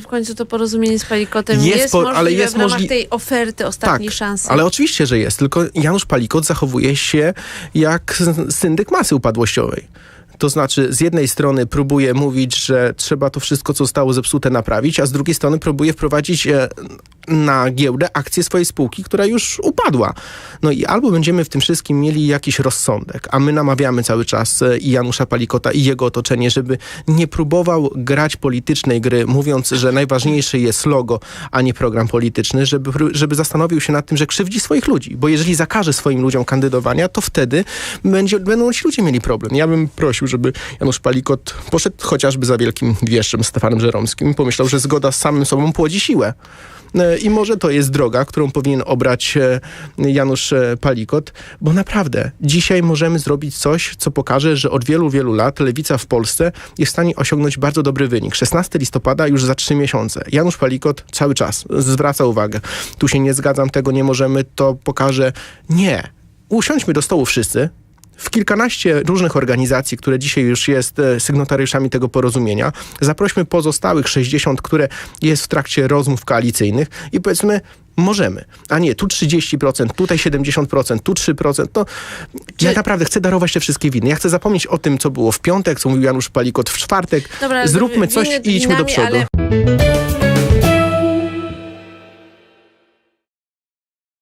w końcu to porozumienie z Palikotem Jest jest, po- możliwe ale jest w ramach możli- tej oferty ostatniej tak, szansy? ale oczywiście, że jest. Tylko Janusz Palikot zachowuje się jak syndyk masy upadłościowej. To znaczy, z jednej strony próbuje mówić, że trzeba to wszystko, co zostało zepsute, naprawić, a z drugiej strony próbuje wprowadzić e, na giełdę akcję swojej spółki, która już upadła. No i albo będziemy w tym wszystkim mieli jakiś rozsądek, a my namawiamy cały czas e, i Janusza Palikota i jego otoczenie, żeby nie próbował grać politycznej gry, mówiąc, że najważniejszy jest logo, a nie program polityczny, żeby, żeby zastanowił się nad tym, że krzywdzi swoich ludzi. Bo jeżeli zakaże swoim ludziom kandydowania, to wtedy będzie, będą ci ludzie mieli problem. Ja bym prosił, żeby Janusz Palikot poszedł chociażby za wielkim wieszczem Stefanem Żeromskim i pomyślał, że zgoda z samym sobą płodzi siłę. E, I może to jest droga, którą powinien obrać e, Janusz e, Palikot, bo naprawdę dzisiaj możemy zrobić coś, co pokaże, że od wielu, wielu lat lewica w Polsce jest w stanie osiągnąć bardzo dobry wynik. 16 listopada już za trzy miesiące. Janusz Palikot cały czas zwraca uwagę. Tu się nie zgadzam, tego nie możemy, to pokaże. Nie. Usiądźmy do stołu wszyscy, w kilkanaście różnych organizacji, które dzisiaj już jest e, sygnatariuszami tego porozumienia. Zaprośmy pozostałych 60, które jest w trakcie rozmów koalicyjnych i powiedzmy, możemy. A nie, tu 30%, tutaj 70%, tu 3%. To ja naprawdę chcę darować te wszystkie winy. Ja chcę zapomnieć o tym, co było w piątek, co mówił Janusz Palikot w czwartek. Dobra, Zróbmy coś i idźmy do przodu. ale